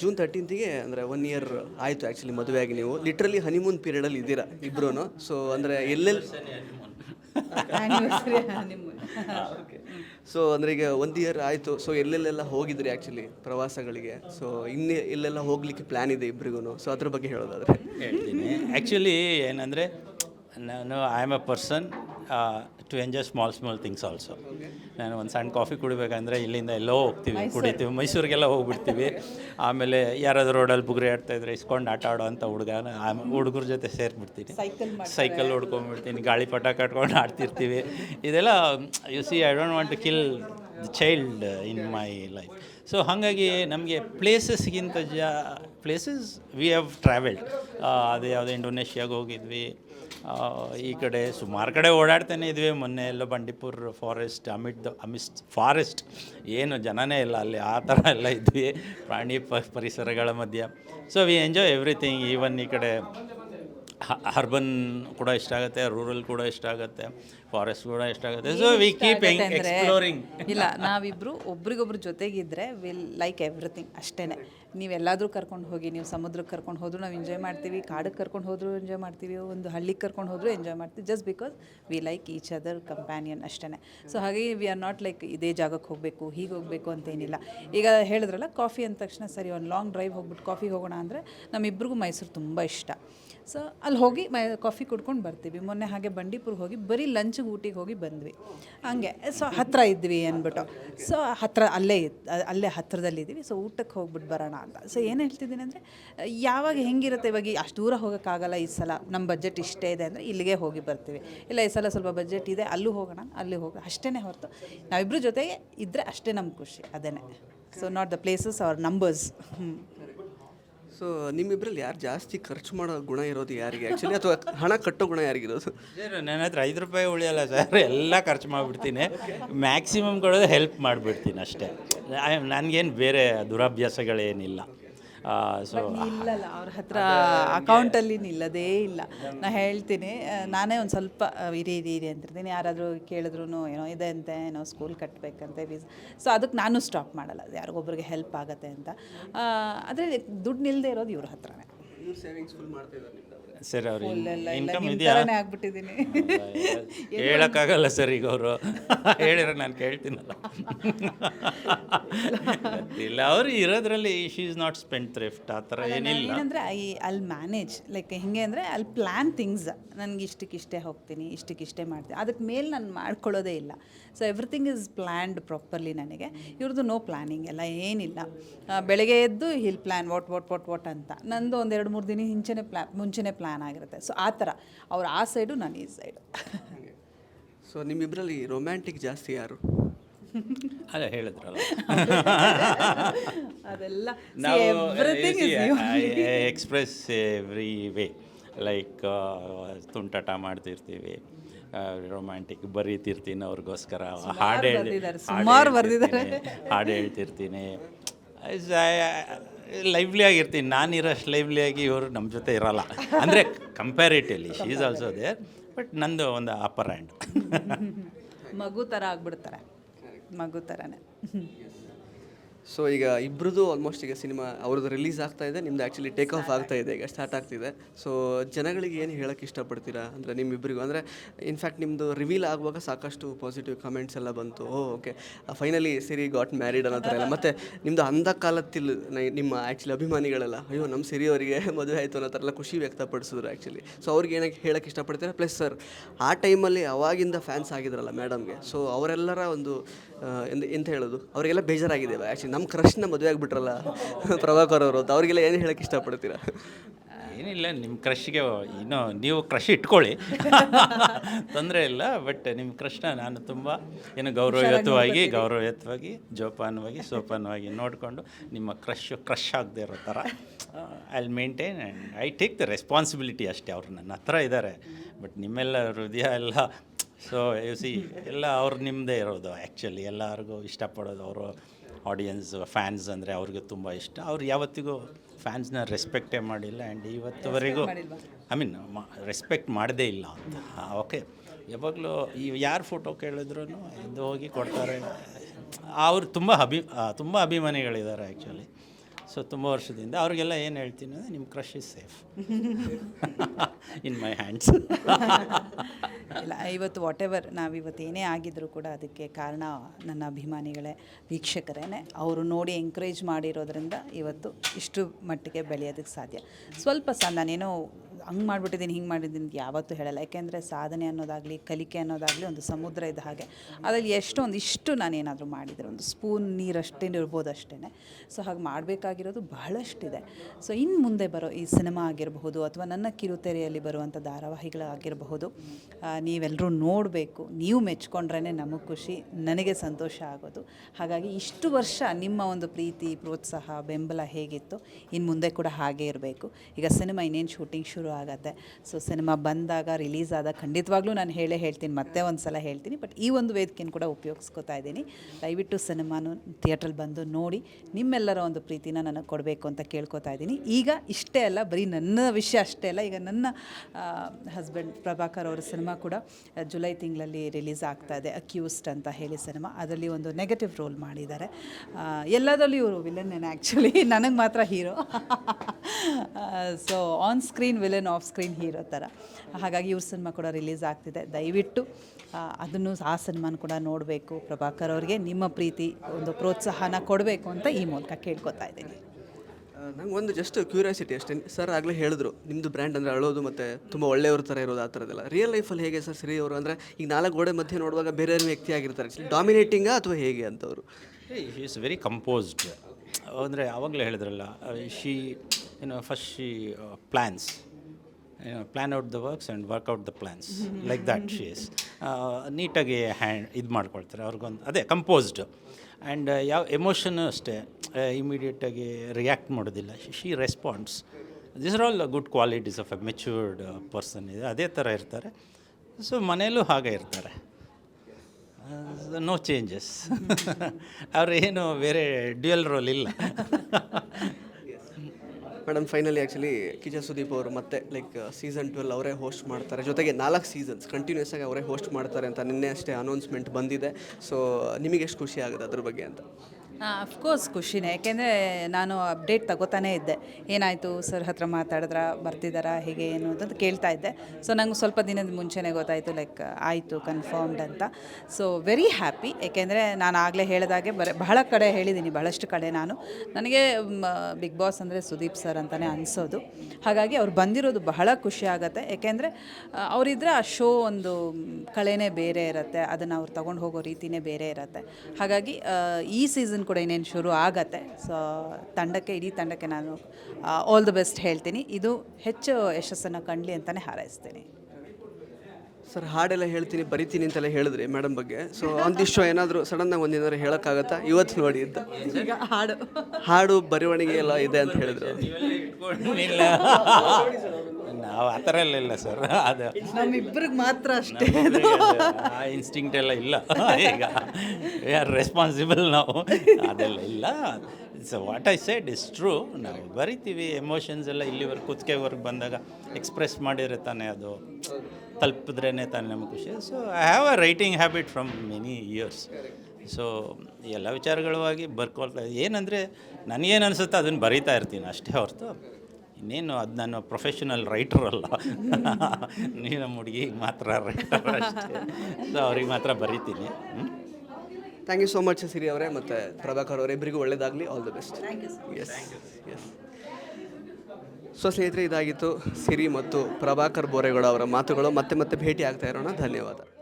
June ತರ್ಟೀನ್ತಿಗೆ ಅಂದರೆ one year ಆಯಿತು actually ಮದುವೆಯಾಗಿ ನೀವು. ಲಿಟ್ರಲಿ ಹನಿಮೂನ್ ಪೀರಿಯಡಲ್ಲಿ ಇದ್ದೀರಾ ಇಬ್ಬರೂ ಸೊ ಅಂದರೆ ಎಲ್ಲೆಲ್ಲಿ ಸೊ ಅಂದರೆ ಈಗ ಒಂದು ಇಯರ್ ಆಯಿತು. ಸೊ ಎಲ್ಲೆಲ್ಲೆಲ್ಲ ಹೋಗಿದ್ರಿ ಆ್ಯಕ್ಚುಲಿ ಪ್ರವಾಸಗಳಿಗೆ? ಸೊ ಇನ್ನೇ ಎಲ್ಲೆಲ್ಲ ಹೋಗ್ಲಿಕ್ಕೆ ಪ್ಲ್ಯಾನ್ ಇದೆ ಇಬ್ರಿಗೂ ಸೊ ಅದ್ರ ಬಗ್ಗೆ ಹೇಳೋದಾದ್ರೆ. ಹೇಳ್ತೀನಿ. ಆ್ಯಕ್ಚುಲಿ ಏನಂದರೆ ನಾನು I am a person to enjoy small small things also ನಾನು ಒಂದು ಸಣ್ಣ ಕಾಫಿ ಕುಡಿಬೇಕಂದ್ರೆ ಇಲ್ಲಿಂದ ಎಲ್ಲೋ ಹೋಗ್ತೀವಿ ಕುಡಿತೀವಿ ಮೈಸೂರಿಗೆಲ್ಲ ಹೋಗ್ಬಿಡ್ತೀವಿ. ಆಮೇಲೆ ಯಾರಾದರೂ ರೋಡಲ್ಲಿ ಬುಗ್ರಿ ಆಡ್ತಾ ಇದ್ರೆ ಇಸ್ಕೊಂಡು ಆಟ ಆಡೋ ಅಂತ ಹುಡುಗನ ಹುಡುಗರ ಜೊತೆ ಸೇರಿಬಿಡ್ತೀನಿ. ಸೈಕಲ್ ಸೈಕಲ್ ಹೊಡ್ಕೊಂಡ್ಬಿಡ್ತೀನಿ ಗಾಳಿ ಪಟ ಕಟ್ಕೊಂಡು ಆಡ್ತಿರ್ತೀವಿ. ಇದೆಲ್ಲ you see I don't want to kill the child in my life so ಹಾಗಾಗಿ ನಮಗೆ ಪ್ಲೇಸಸ್ಗಿಂತ ಜ ಪ್ಲೇಸಸ್ ವಿ ಹ್ಯಾವ್ ಟ್ರಾವೆಲ್ಡ್ ಅದು ಯಾವುದೇ ಇಂಡೋನೇಷ್ಯಾಗೆ ಹೋಗಿದ್ವಿ. ಈ ಕಡೆ ಸುಮಾರು ಕಡೆ ಓಡಾಡ್ತಾನೆ ಇದ್ವಿ. ಮೊನ್ನೆ ಎಲ್ಲ Bandipur forest amid amidst forest ಏನು ಜನನೇ ಇಲ್ಲ ಅಲ್ಲಿ. ಆ ಥರ ಎಲ್ಲ ಇದ್ವಿ. ಪ್ರಾಣಿ ಪರಿಸರಗಳ ಮಧ್ಯ. So we enjoy everything even ಈ ಕಡೆ ಅರ್ಬನ್ ಕೂಡ ಇಷ್ಟ ಆಗುತ್ತೆ ರೂರಲ್ ಕೂಡ ಇಷ್ಟ ಆಗುತ್ತೆ ಫಾರೆಸ್ಟ್ ಕೂಡ ಇಷ್ಟ ಆಗುತ್ತೆ. ಸೊ ವಿ ಕೀಪ್ ಎಕ್ಸ್ಪ್ಲೋರಿಂಗ್ ಇಲ್ಲ ನಾವಿಬ್ರು ಒಬ್ರಿಗೊಬ್ರು ಜೊತೆಗಿದ್ರೆ ವಿಲ್ ಲೈಕ್ ಎವ್ರಿಥಿಂಗ್ ಅಷ್ಟೇ ನೀವೆಲ್ಲಾದರೂ ಕರ್ಕೊಂಡು ಹೋಗಿ ನೀವು ಸಮುದ್ರಕ್ಕೆ ಕರ್ಕೊಂಡು ಹೋದ್ರು ನಾವು ಎಂಜಾಯ್ ಮಾಡ್ತೀವಿ ಕಾಡಕ್ಕೆ ಕರ್ಕೊಂಡು ಹೋದ್ರು ಎಂಜಾಯ್ ಮಾಡ್ತೀವಿ ಒಂದು ಹಳ್ಳಿಗೆ ಕರ್ಕೊಂಡು ಹೋದ್ರು ಎಂಜಾಯ್ ಮಾಡ್ತೀವಿ just because we like each other companion ಅಷ್ಟೇ ಸೊ ಹಾಗೆ ವಿ ಆರ್ ನಾಟ್ ಲೈಕ್ ಇದೇ ಜಾಗಕ್ಕೆ ಹೋಗಬೇಕು ಹೀಗೆ ಹೋಗಬೇಕು ಅಂತೇನಿಲ್ಲ ಈಗ ಹೇಳಿದ್ರಲ್ಲ ಕಾಫಿ ಅಂದ ತಕ್ಷಣ ಸರಿ ಒಂದು ಲಾಂಗ್ ಡ್ರೈವ್ ಹೋಗ್ಬಿಟ್ಟು ಕಾಫಿ ಹೋಗೋಣ ಅಂದರೆ ನಮ್ಮಿಬ್ರಿಗೂ ಮೈಸೂರು ತುಂಬ ಇಷ್ಟ. ಸೊ ಅಲ್ಲಿ ಹೋಗಿ ಕಾಫಿ ಕುಡ್ಕೊಂಡು ಬರ್ತೀವಿ. ಮೊನ್ನೆ ಹಾಗೆ ಬಂಡೀಪುರ್ ಹೋಗಿ ಬರೀ ಲಂಚ್ಗೆ ಊಟಿಗೆ ಹೋಗಿ ಬಂದ್ವಿ. ಹಂಗೆ. ಸೊ ಹತ್ತಿರ ಇದ್ವಿ ಅಂದ್ಬಿಟ್ಟು ಸೊ ಹತ್ತಿರ ಅಲ್ಲೇ ಅಲ್ಲೇ ಹತ್ತಿರದಲ್ಲಿದ್ದೀವಿ ಸೊ ಊಟಕ್ಕೆ ಹೋಗ್ಬಿಟ್ಟು ಬರೋಣ ಅಂತ. ಸೊ ಏನು ಹೇಳ್ತಿದ್ದೀನಿ ಅಂದರೆ, ಯಾವಾಗ ಹೆಂಗಿರುತ್ತೆ ಇವಾಗ ಅಷ್ಟು ದೂರ ಹೋಗೋಕ್ಕಾಗಲ್ಲ ಈ ಸಲ. ನಮ್ಮ ಬಜೆಟ್ ಇಷ್ಟೇ ಇದೆ ಅಂದರೆ ಇಲ್ಲಿಗೆ ಹೋಗಿ ಬರ್ತೀವಿ. ಇಲ್ಲ, ಈ ಸಲ ಸ್ವಲ್ಪ ಬಜೆಟ್ ಇದೆ. ಅಲ್ಲೂ ಹೋಗೋಣ, ಅಲ್ಲಿ ಹೋಗೋಣ ಅಷ್ಟೇ ಹೊರತು ನಾವಿಬ್ಬರ ಜೊತೆಗೆ ಇದ್ದರೆ ಅಷ್ಟೇ ನಮ್ಮ ಖುಷಿ. ಅದೇ so not the places our numbers ಹ್ಞೂ ಸೊ ನಿಮ್ಮಿಬ್ಬರಲ್ಲಿ ಯಾರು ಜಾಸ್ತಿ ಖರ್ಚು ಮಾಡೋ ಗುಣ ಇರೋದು ಯಾರಿಗೆ? ಆ್ಯಕ್ಚುಲಿ ಅಥವಾ ಹಣ ಕಟ್ಟೋ ಗುಣ ಯಾರಿಗಿರೋದು ಸರ್, ನನ್ನ ಹತ್ರ ಐದು ರೂಪಾಯಿ ಉಳಿಯಲ್ಲ ಸರ್, ಎಲ್ಲ ಖರ್ಚು ಮಾಡಿಬಿಡ್ತೀನಿ. ಮ್ಯಾಕ್ಸಿಮಮ್ ಕೊಡೋದು ಹೆಲ್ಪ್ ಮಾಡಿಬಿಡ್ತೀನಿ ಅಷ್ಟೇ. ನನಗೇನು ಬೇರೆ ದುರಭ್ಯಾಸಗಳೇನಿಲ್ಲ. ಸೊ ಇಲ್ಲಲ್ಲ ಅವ್ರ ಹತ್ರ ಅಕೌಂಟಲ್ಲಿ ನಿಲ್ಲದೇ ಇಲ್ಲ. ನಾ ಹೇಳ್ತೀನಿ ನಾನೇ ಒಂದು ಸ್ವಲ್ಪ ಇರಿ ಇರಿ ಇರಿ ಅಂತಿರ್ತೀನಿ. ಯಾರಾದರೂ ಕೇಳಿದ್ರು ಏನೋ ಇದೆ ಅಂತ ಏನೋ ಸ್ಕೂಲ್ ಕಟ್ಟಬೇಕಂತೆ ಫೀಸ್ ಸೊ ಅದಕ್ಕೆ ನಾನು ಸ್ಟಾಪ್ ಮಾಡಲ್ಲ. ಯಾರಿಗೊಬ್ರಿಗೆ ಹೆಲ್ಪ್ ಆಗತ್ತೆ ಅಂತ. ಆದರೆ ದುಡ್ಡು ನಿಲ್ಲದೆ ಇರೋದು ಇವ್ರ ಹತ್ರನೇ. ಸೇವಿಂಗ್ಸ್ ಫುಲ್ ಮಾಡ್ತಾ ಸರ್ ಅವ್ರ ಇನ್ಕಮ್ ಇದೆಯಾ? ಆಗ್ಬಿಟ್ಟಿದ್ದೀನಿ. ಹೇಳೋಕ್ಕಾಗಲ್ಲ ಸರ್ ಈಗ ಅವರು. ಹೇಳಿದ್ರೆ ನಾನು ಕೇಳ್ತೀನಲ್ಲ. ಇಲ್ಲ ಅವರು ಇರೋದ್ರಲ್ಲಿ she is not spendthrift ಆ ಥರ ಏನಿಲ್ಲ. ಏನಂದರೆ ಐ ಅಲ್ ಮ್ಯಾನೇಜ್ ಲೈಕ್ ಹೆಂಗೆ ಅಂದರೆ ಅಲ್ಲಿ ಪ್ಲ್ಯಾನ್ ಥಿಂಗ್ಸ್ ನನಗೆ ಇಷ್ಟಕ್ಕಿಷ್ಟೇ ಹೋಗ್ತೀನಿ ಇಷ್ಟಕ್ಕಿಷ್ಟೇ ಮಾಡ್ತೀನಿ. ಅದಕ್ಕೆ ಮೇಲೆ ನಾನು ಮಾಡ್ಕೊಳ್ಳೋದೇ ಇಲ್ಲ. So everything is planned properly ನನಗೆ. ಇವ್ರದ್ದು ನೋ ಪ್ಲ್ಯಾನಿಂಗ್ ಎಲ್ಲ ಏನಿಲ್ಲ. ಬೆಳಗ್ಗೆ ಎದ್ದು hill plan what what what what ಅಂತ. ನಂದು ಒಂದು ಎರಡು ಮೂರು ದಿನ ಹಿಂಚೆನೇ ಪ್ಲ್ಯಾ ಮುಂಚೆನೇ ಪ್ಲ್ಯಾನ್ ಆಗಿರುತ್ತೆ. ಸೊ ಆ ಥರ. ಅವ್ರು ಆ ಸೈಡು ನಾನು ಈ ಸೈಡು ಸೊ ನಿಮ್ಮಿಬ್ಬರಲ್ಲಿ ರೊಮ್ಯಾಂಟಿಕ್ ಜಾಸ್ತಿ ಯಾರು? ಅದೇ ಹೇಳಿದ್ರಲ್ಲ. ಅದೆಲ್ಲ. Everything express every way like ತುಂಟಾಟ ಮಾಡ್ತಿರ್ತೀವಿ ರೊಮ್ಯಾಂಟಿಕ್ ಬರೀತಿರ್ತೀನಿ ಅವ್ರಿಗೋಸ್ಕರ. ಹಾಡು ಹೇಳಿ ಬರ್ದಿದ್ದಾರೆ, ಸುಮಾರು ಹೇಳ್ತಿರ್ತೀನಿ, ಹಾಡು ಹೇಳ್ತಿರ್ತೀನಿ. ಲೈವ್ಲಿ ಆಗಿರ್ತೀನಿ ನಾನಿರೋಷ್ಟು ಲೈವ್ಲಿ ಆಗಿ ಇವರು ನಮ್ಮ ಜೊತೆ ಇರಲ್ಲ. ಅಂದರೆ comparatively she is also there but ನಂದು ಒಂದು ಅಪ್ಪರ್ ಹ್ಯಾಂಡ್ ಮಗು ಥರ ಆಗ್ಬಿಡ್ತಾರೆ. ಮಗು ಥರನೇ ಸೊ ಈಗ ಇಬ್ರದ್ದು ಆಲ್ಮೋಸ್ಟ್ ಈಗ ಸಿನಿಮಾ ಅವ್ರದ್ದು ರಿಲೀಸ್ ಆಗ್ತಾ ಇದೆ ನಿಮ್ದು ಆ್ಯಕ್ಚುಲಿ ಟೇಕ್ ಆಫ್ ಆಗ್ತಾ ಇದೆ. ಈಗ ಸ್ಟಾರ್ಟ್ ಆಗ್ತಿದೆ. ಸೊ ಜನಗಳಿಗೆ ಏನು ಹೇಳೋಕ್ಕೆ ಇಷ್ಟಪಡ್ತೀರಾ? ಅಂದರೆ ನಿಮ್ಮಿಬ್ಬರಿಗೂ ಅಂದರೆ ಇನ್ಫ್ಯಾಕ್ಟ್ ನಿಮ್ಮದು ರಿವೀಲ್ ಆಗುವಾಗ ಸಾಕಷ್ಟು ಪಾಸಿಟಿವ್ ಕಮೆಂಟ್ಸ್ ಎಲ್ಲ ಬಂತು. ಓ okay finally Siri got married ಅನ್ನೋ ಥರ ಎಲ್ಲ. ಮತ್ತು ನಿಮ್ಮದು ಅಂಧ ಕಾಲತ್ತಿಲ್ ನಿಮ್ಮ ಆ್ಯಕ್ಚುಲಿ ಅಭಿಮಾನಿಗಳೆಲ್ಲ ಅಯ್ಯೋ ನಮ್ಮ ಸಿರಿ ಅವರಿಗೆ ಮದುವೆ ಆಯಿತು ಅನ್ನೋ ಥರ ಎಲ್ಲ ಖುಷಿ ವ್ಯಕ್ತಪಡಿಸಿದ್ರು ಆ್ಯಕ್ಚುಲಿ ಸೊ ಅವ್ರಿಗೆ ಏನಕ್ಕೆ ಹೇಳೋಕ್ಕೆ ಇಷ್ಟಪಡ್ತೀರಾ? ಪ್ಲಸ್ ಸರ್ ಆ ಟೈಮಲ್ಲಿ ಅವಾಗಿಂದ ಫ್ಯಾನ್ಸ್ ಆಗಿದ್ರಲ್ಲ ಮೇಡಮ್ಗೆ ಸೊ ಅವರೆಲ್ಲರ ಒಂದು ಎಂತ ಹೇಳೋದು? ಅವರಿಗೆಲ್ಲ ಬೇಜಾರಾಗಿದೆ ಆ್ಯಕ್ಚುಲಿ ನಮ್ಮ ಕ್ರಶ್ನ ಮದುವೆ ಆಗಿಬಿಟ್ರಲ್ಲ? ಪ್ರಭಾಕರ್ ಅವರು ಅಂತ ಅವರಿಗೆಲ್ಲ ಏನು ಹೇಳಕ್ಕೆ ಇಷ್ಟಪಡ್ತೀರಾ? ಏನಿಲ್ಲ ನಿಮ್ಮ ಕ್ರಶ್ಗೆ ಇನ್ನು ನೀವು ಕ್ರಶ್ ಇಟ್ಕೊಳ್ಳಿ. ತೊಂದರೆ ಇಲ್ಲ ಬಟ್ ನಿಮ್ಮ ಕೃಷ್ಣ ನಾನು ತುಂಬ ಏನು ಗೌರವಯುತವಾಗಿ ಗೌರವಯುತವಾಗಿ ಜೋಪಾನವಾಗಿ ಸೋಪಾನವಾಗಿ ನೋಡಿಕೊಂಡು ನಿಮ್ಮ ಕ್ರಶ್ ಕ್ರಷ್ ಆಗದೆ ಇರೋ ಥರ I maintain and I take the responsibility ಅಷ್ಟೇ ಅವ್ರು ನನ್ನ ಹತ್ರ ಇದ್ದಾರೆ ಬಟ್ ನಿಮ್ಮೆಲ್ಲ ಹೃದಯ ಎಲ್ಲ ಸೊ ಯು ಸಿ ಎಲ್ಲ ಅವ್ರು ನಿಮ್ಮದೇ ಇರೋದು ಆ್ಯಕ್ಚುಲಿ ಎಲ್ಲರಿಗೂ ಇಷ್ಟಪಡೋದು ಅವರು ಆಡಿಯನ್ಸ್ ಫ್ಯಾನ್ಸ್ ಅಂದರೆ ಅವ್ರಿಗೆ ತುಂಬ ಇಷ್ಟ. ಅವ್ರು ಯಾವತ್ತಿಗೂ ಫ್ಯಾನ್ಸ್ನ ರೆಸ್ಪೆಕ್ಟೇ ಮಾಡಿಲ್ಲ ಆ್ಯಂಡ್ ಇವತ್ತುವರೆಗೂ ಐ ಮೀನ್ ರೆಸ್ಪೆಕ್ಟ್ ಮಾಡದೇ ಇಲ್ಲ ಅಂತ. ಓಕೆ ಯಾವಾಗಲೂ ಈ ಯಾರು ಫೋಟೋ ಕೇಳಿದ್ರು ಎದ್ದು ಹೋಗಿ ಕೊಡ್ತಾರೆ. ಅವ್ರು ತುಂಬ ಅಭಿ ತುಂಬ ಅಭಿಮಾನಿಗಳಿದ್ದಾರೆ ಆ್ಯಕ್ಚುಲಿ ಸೊ ತುಂಬ ವರ್ಷದಿಂದ ಅವ್ರಿಗೆಲ್ಲ ಏನು ಹೇಳ್ತೀನಿ ಅಂದರೆ ನಿಮ್ಮ crush is safe in my hands ಇಲ್ಲ ಇವತ್ತು ವಾಟ್ ಎವರ್ ನಾವಿವತ್ತು ಏನೇ ಆಗಿದ್ರೂ ಕೂಡ ಅದಕ್ಕೆ ಕಾರಣ ನನ್ನ ಅಭಿಮಾನಿಗಳೇ ವೀಕ್ಷಕರೇ ಅವರು ನೋಡಿ ಎಂಕರೇಜ್ ಮಾಡಿರೋದ್ರಿಂದ ಇವತ್ತು ಇಷ್ಟು ಮಟ್ಟಿಗೆ ಬೆಳೆಯೋದಕ್ಕೆ ಸಾಧ್ಯ. ಸ್ವಲ್ಪ ಸಹ ನಾನೇನೋ ಹಂಗೆ ಮಾಡಿಬಿಟ್ಟಿದ್ದೀನಿ, ಹಿಂಗೆ ಮಾಡಿದ್ದೀನಿ ಯಾವತ್ತೂ ಹೇಳಲ್ಲ. ಯಾಕೆಂದರೆ ಸಾಧನೆ ಅನ್ನೋದಾಗಲಿ, ಕಲಿಕೆ ಅನ್ನೋದಾಗಲಿ ಒಂದು ಸಮುದ್ರ ಇದ್ದ ಹಾಗೆ. ಅದರಲ್ಲಿ ಎಷ್ಟೊಂದು ಇಷ್ಟು ನಾನೇನಾದರೂ ಮಾಡಿದರೆ, ಒಂದು ಸ್ಪೂನ್ ನೀರಷ್ಟೇ ಇರ್ಬೋದು ಅಷ್ಟೇ ಸೊ, ಹಾಗೆ ಮಾಡಬೇಕಾಗಿರೋದು ಬಹಳಷ್ಟಿದೆ. ಸೊ ಇನ್ನು ಮುಂದೆ ಬರೋ ಈ ಸಿನಿಮಾ ಆಗಿರಬಹುದು ಅಥವಾ ನನ್ನ ಕಿರುತೆರೆಯಲ್ಲಿ ಬರುವಂಥ ಧಾರಾವಾಹಿಗಳಾಗಿರಬಹುದು ನೀವೆಲ್ಲರೂ ನೋಡಬೇಕು. ನೀವು ಮೆಚ್ಕೊಂಡ್ರೇ ನಮಗೆ ಖುಷಿ, ನನಗೆ ಸಂತೋಷ ಆಗೋದು. ಹಾಗಾಗಿ ಇಷ್ಟು ವರ್ಷ ನಿಮ್ಮ ಒಂದು ಪ್ರೀತಿ, ಪ್ರೋತ್ಸಾಹ, ಬೆಂಬಲ ಹೇಗಿತ್ತು? ಇನ್ನು ಮುಂದೆ ಕೂಡ ಹಾಗೇ ಇರಬೇಕು. ಈಗ ಸಿನಿಮಾ ಇನ್ನೇನು ಶೂಟಿಂಗ್ ಶುರು ಆಗತ್ತೆ. ಸೊ ಸಿನಿಮಾ ಬಂದಾಗ ರಿಲೀಸ್ ಆದಾಗ ಖಂಡಿತವಾಗ್ಲೂ ನಾನು ಹೇಳೇ ಹೇಳ್ತೀನಿ, ಮತ್ತೆ ಒಂದು ಸಲ ಹೇಳ್ತೀನಿ ಬಟ್ ಈ ಒಂದು ವೇದಿಕೆಯನ್ನು ಕೂಡ ಉಪಯೋಗಿಸ್ಕೊತಾ ಇದ್ದೀನಿ. ದಯವಿಟ್ಟು ಸಿನಿಮಾನು ಥಿಯೇಟ್ರಲ್ಲಿ ಬಂದು ನೋಡಿ, ನಿಮ್ಮೆಲ್ಲರ ಒಂದು ಪ್ರೀತಿನ ನನಗೆ ಕೊಡಬೇಕು ಅಂತ ಕೇಳ್ಕೊತಾ ಇದ್ದೀನಿ. ಈಗ ಇಷ್ಟೇ ಅಲ್ಲ, ಬರೀ ನನ್ನ ವಿಷಯ ಅಷ್ಟೇ ಅಲ್ಲ, ಈಗ ನನ್ನ ಹಸ್ಬೆಂಡ್ ಪ್ರಭಾಕರ್ ಅವರ ಸಿನಿಮಾ ಕೂಡ ಜುಲೈ ತಿಂಗಳಲ್ಲಿ ರಿಲೀಸ್ ಆಗ್ತಾ ಇದೆ ಅಕ್ಯೂಸ್ಡ್ ಅಂತ ಹೇಳಿ ಸಿನಿಮಾ. ಅದರಲ್ಲಿ ಒಂದು ನೆಗೆಟಿವ್ ರೋಲ್ ಮಾಡಿದ್ದಾರೆ. ಎಲ್ಲದರಲ್ಲಿ ಇವರು ಇವರು ವಿಲನ್ನೇನೆ ಆ್ಯಕ್ಚುಲಿ ನನಗೆ ಮಾತ್ರ hero so on screen villain off screen hero ಥರ ಹಾಗಾಗಿ ಇವ್ರ ಸಿನಿಮಾ ಕೂಡ ರಿಲೀಸ್ ಆಗ್ತಿದೆ. ದಯವಿಟ್ಟು ಅದನ್ನು ಆ ಸಿನಿಮಾನ ಕೂಡ ನೋಡಬೇಕು. ಪ್ರಭಾಕರ್ ಅವ್ರಿಗೆ ನಿಮ್ಮ ಪ್ರೀತಿ ಒಂದು ಪ್ರೋತ್ಸಾಹನ ಕೊಡಬೇಕು ಅಂತ ಈ ಮೂಲಕ ಕೇಳ್ಕೊತಾ ಇದ್ದೀನಿ. ನಂಗೆ ಒಂದು ಜಸ್ಟ್ ಕ್ಯೂರಿಯಾಸಿಟಿ ಅಷ್ಟೇ. ಸರ್ ಆಗಲೇ ಹೇಳಿದ್ರು ನಿಮ್ಮದು ಬ್ರ್ಯಾಂಡ್ ಅಂದರೆ ಅಳೋದು ಮತ್ತು ತುಂಬ ಒಳ್ಳೆಯವ್ರ ಥರ ಇರೋದು ಆ ಥರದ್ದೆಲ್ಲ ರಿಯಲ್ ಲೈಫಲ್ಲಿ ಹೇಗೆ ಸರ್ ಸಿರಿ ಅವರು ಅಂದರೆ ಈಗ ನಾಲ್ಕು ಗೋಡೆ ಮಧ್ಯೆ ನೋಡುವಾಗ ಬೇರೆ ವ್ಯಕ್ತಿ ಆಗಿರ್ತಾರೆ. ಡಾಮಿನೇಟಿಂಗಾ ಅಥವಾ ಹೇಗೆ ಅಂತವರು? ಇಸ್ ವೆರಿ ಕಂಪೋಸ್ಡ್ ಅಂದರೆ ಆವಾಗಲೇ ಹೇಳಿದ್ರಲ್ಲ ಶಿ ಏನು first she plans plan out the works and work out the plans like that she is ನೀಟಾಗಿ ಹ್ಯಾಂಡ್ ಇದು ಮಾಡ್ಕೊಳ್ತಾರೆ ಅವ್ರಿಗೊಂದು ಅದೇ ಕಂಪೋಸ್ಡ್ ಆ್ಯಂಡ್ ಯಾವ ಎಮೋಷನ್ನು ಅಷ್ಟೇ ಇಮಿಡಿಯೇಟಾಗಿ ರಿಯಾಕ್ಟ್ ಮಾಡೋದಿಲ್ಲ she response this are all good qualities of a matured person ಇದೆ ಅದೇ ಥರ ಇರ್ತಾರೆ ಸೊ ಮನೆಯಲ್ಲೂ ಹಾಗೆ ಇರ್ತಾರೆ ನೋ ಚೇಂಜಸ್ ಅವ್ರು ಏನು ಬೇರೆ ಡ್ಯುಯಲ್ ರೋಲ್ ಇಲ್ಲ madam finally actually Kiccha Sudeep ಅವರು ಮತ್ತೆ ಲೈಕ್ ಸೀಸನ್ ಟ್ವೆಲ್ ಅವರೇ ಹೋಸ್ಟ್ ಮಾಡ್ತಾರೆ. ಜೊತೆಗೆ ನಾಲ್ಕು ಸೀಸನ್ಸ್ ಕಂಟಿನ್ಯೂಸ್ ಆಗಿ ಅವರೇ ಹೋಸ್ಟ್ ಮಾಡ್ತಾರೆ ಅಂತ ನಿನ್ನೆ ಅಷ್ಟೇ ಅನೌನ್ಸ್ಮೆಂಟ್ ಬಂದಿದೆ. ಸೊ ನಿಮಗೆ ಎಷ್ಟು ಖುಷಿ ಆಗುತ್ತೆ ಅದ್ರ ಬಗ್ಗೆ ಅಂತ? ಅಫ್ಕೋರ್ಸ್ ಖುಷಿನೇ. ಯಾಕೆಂದರೆ ನಾನು ಅಪ್ಡೇಟ್ ತಗೋತಾನೇ ಇದ್ದೆ. ಏನಾಯಿತು? ಸರ್ ಹತ್ರ ಮಾತಾಡಿದ್ರ? ಬರ್ತಿದ್ದಾರಾ ಹೇಗೆ ಏನು ಅಂತ ಕೇಳ್ತಾ ಇದ್ದೆ. ಸೊ ನಂಗೆ ಸ್ವಲ್ಪ ದಿನದ ಮುಂಚೆನೇ ಗೊತ್ತಾಯಿತು ಲೈಕ್ ಆಯಿತು ಕನ್ಫರ್ಮ್ಡ್ ಅಂತ. ಸೊ ವೆರಿ ಹ್ಯಾಪಿ ಏಕೆಂದರೆ ನಾನು ಆಗಲೇ ಹೇಳಿದಾಗೆ ಬರ, ಬಹಳ ಕಡೆ ಹೇಳಿದ್ದೀನಿ ಬಹಳಷ್ಟು ಕಡೆ ನಾನು. ನನಗೆ ಬಿಗ್ ಬಾಸ್ ಅಂದರೆ ಸುದೀಪ್ ಸರ್ ಅಂತಲೇ ಅನಿಸೋದು. ಹಾಗಾಗಿ ಅವ್ರು ಬಂದಿರೋದು ಬಹಳ ಖುಷಿ ಆಗುತ್ತೆ. ಏಕೆಂದರೆ ಅವರಿದ್ದರೆ ಆ ಶೋ ಒಂದು ಕಳೆನೇ ಬೇರೆ ಇರುತ್ತೆ. ಅದನ್ನು ಅವ್ರು ತೊಗೊಂಡು ಹೋಗೋ ರೀತಿನೇ ಬೇರೆ ಇರುತ್ತೆ. ಹಾಗಾಗಿ ಈ ಸೀಸನ್ ಕೂಡ ಇನ್ನೇನು ಶುರು ಆಗತ್ತೆ. ಸೊ ತಂಡಕ್ಕೆ, ಇಡೀ ತಂಡಕ್ಕೆ ನಾನು ಆಲ್ ದ ಬೆಸ್ಟ್ ಹೇಳ್ತೀನಿ. ಇದು ಹೆಚ್ಚು ಯಶಸ್ಸನ್ನು ಕಂಡ್ಲಿ ಅಂತಲೇ ಹಾರೈಸ್ತೀನಿ. ಸರ್ ಹಾಡೆಲ್ಲ ಹೇಳ್ತೀನಿ ಬರಿತೀನಿ ಅಂತೆಲ್ಲ ಹೇಳಿದ್ರಿ ಮೇಡಮ್ ಬಗ್ಗೆ. ಸೊ ಒಂದಿಷ್ಟು ಏನಾದರೂ ಸಡನ್ನಾಗಿ ಒಂದೇನಾದ್ರು ಹೇಳೋಕ್ಕಾಗತ್ತಾ? ಇವತ್ತು ನೋಡಿ ಅಂತ. ಈಗ ಹಾಡು. ಹಾಡು ಬರವಣಿಗೆ ಎಲ್ಲ ಇದೆ ಅಂತ ಹೇಳಿದ್ರು. ಇಲ್ಲ ನಾವು ಆ ಥರ ಎಲ್ಲ ಇಲ್ಲ ಸರ್. ಅದು ನಮ್ಮಿಬ್ಬರಿಗೆ ಮಾತ್ರ ಅಷ್ಟೇ. ಆ ಇನ್ಸ್ಟಿಂಕ್ಟ್ ಎಲ್ಲ ಇಲ್ಲ. ಈಗ ವಿ ಆರ್ ರೆಸ್ಪಾನ್ಸಿಬಲ್ ನಾವು. ಅದೆಲ್ಲ ಇಲ್ಲ. It's what I said is true ನಾವು ಬರಿತೀವಿ ಎಮೋಷನ್ಸ್ ಎಲ್ಲ ಇಲ್ಲಿವರೆಗೆ ಕುತ್ತಿಗೆವರೆಗೆ ಬಂದಾಗ ಎಕ್ಸ್ಪ್ರೆಸ್ ಮಾಡಿದ್ರೆ ತಾನೇ ಅದು. ತಲುಪಿದ್ರೇ ತಾನೇ ನಮ್ಮ ಖುಷಿ. So I have a writing habit from many years so ಎಲ್ಲ ವಿಚಾರಗಳವಾಗಿ ಬರ್ಕೊಳ್ತಾ ಏನಂದರೆ ನನಗೇನು ಅನಿಸುತ್ತೋ ಅದನ್ನು ಬರೀತಾ ಇರ್ತೀನಿ ಅಷ್ಟೇ ಹೊರತು. ಇನ್ನೇನು ಅದು ನಾನು ಪ್ರೊಫೆಷನಲ್ ರೈಟರ್ ಅಲ್ಲ. ನೀನು ನಮ್ಮ ಹುಡುಗಿ ಮಾತ್ರ ರೈಟರ್ ಅಷ್ಟೇ. ಸೊ ಅವ್ರಿಗೆ ಮಾತ್ರ ಬರೀತೀನಿ? Thank you so much Siri ಅವರೇ ಮತ್ತು ಪ್ರಭಾಕರ್ ಅವರೇ ಇಬ್ಬರಿಗೂ ಒಳ್ಳೆಯದಾಗಲಿ all the best yes yes so ಸ್ನೇಹಿತರೆ ಇದಾಗಿತ್ತು ಸಿರಿ ಮತ್ತು ಪ್ರಭಾಕರ್ ಬೋರೆಗೌಡ ಅವರ ಮಾತುಗಳು. ಮತ್ತೆ ಮತ್ತೆ ಭೇಟಿ ಆಗ್ತಾ ಇರೋಣ. ಧನ್ಯವಾದ.